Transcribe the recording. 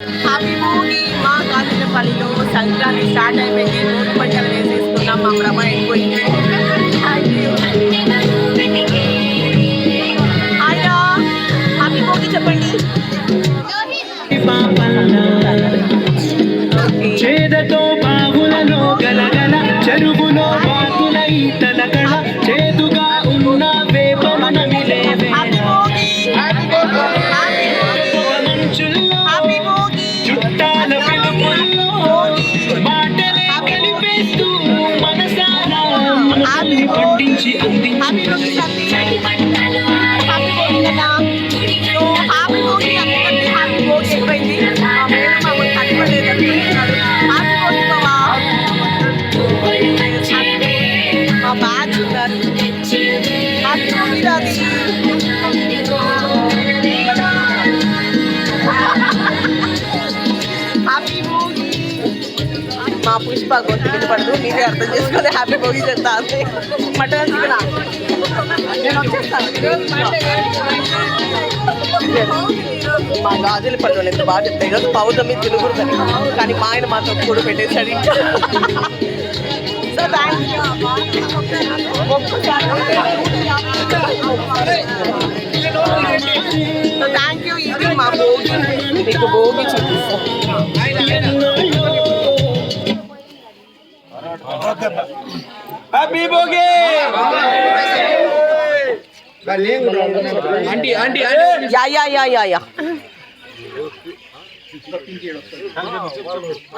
Happy Bhogi మా గాజులపల్లిలో Sankranti start అయిపోయింది. మూడు పంటలు వేసేసుకున్నాం మా భ్రమ అయిపోయింది అయ్యా హ్యాపీ చెప్పండి చేదతో బావులలో గలగల చెరువులో బాతుల బావా మా బ్యాచ్ ఉన్నారు హ్యాపీ పుష్ప గొంతు వినపడదు మీరే అర్థం చేసుకొని హ్యాపీ భోగి చెప్తా అంతే మటన్ చికెన్? నేను వచ్చేస్తాను. మా గాజుల పళ్ళు ఎంత బాగా చెప్తాయి. ఈరోజు పౌర్ణమి తినకూడదని కానీ మా ఆయన మాతో కూడా పెట్టేశాడు. ఇంకా so thank so thank you ఇది మా భోగి. మీకు భోగి చూపిస్తాను. हैप्पी बोगी आंटी आंटी या या या या